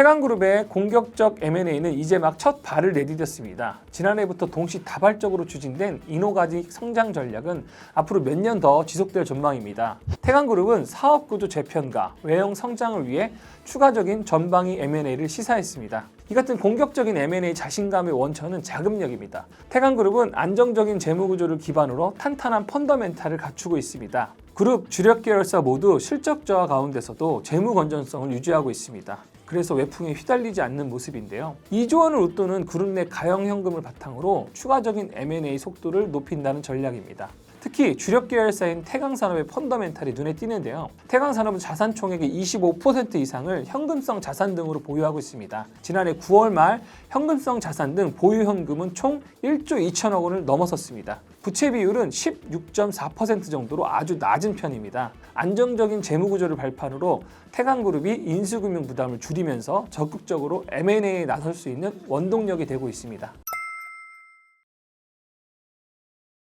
태강그룹의 공격적 M&A는 이제 막 첫 발을 내디뎠습니다. 지난해부터 동시다발적으로 추진된 이노가직 성장 전략은 앞으로 몇 년 더 지속될 전망입니다. 태강그룹은 사업 구조 재편과 외형 성장을 위해 추가적인 전방위 M&A를 시사했습니다. 이 같은 공격적인 M&A 자신감의 원천은 자금력입니다. 태강그룹은 안정적인 재무 구조를 기반으로 탄탄한 펀더멘탈을 갖추고 있습니다. 그룹 주력 계열사 모두 실적 저하 가운데서도 재무 건전성을 유지하고 있습니다. 그래서 외풍에 휘달리지 않는 모습인데요. 2조 원을 웃도는 그룹 내 가용 현금을 바탕으로 추가적인 M&A 속도를 높인다는 전략입니다. 특히 주력 계열사인 태강산업의 펀더멘탈이 눈에 띄는데요. 태강산업은 자산 총액의 25% 이상을 현금성 자산 등으로 보유하고 있습니다. 지난해 9월 말 현금성 자산 등 보유 현금은 총 1조 2천억 원을 넘어섰습니다. 부채 비율은 16.4% 정도로 아주 낮은 편입니다. 안정적인 재무 구조를 발판으로 태강그룹이 인수금융 부담을 줄이면서 적극적으로 M&A에 나설 수 있는 원동력이 되고 있습니다.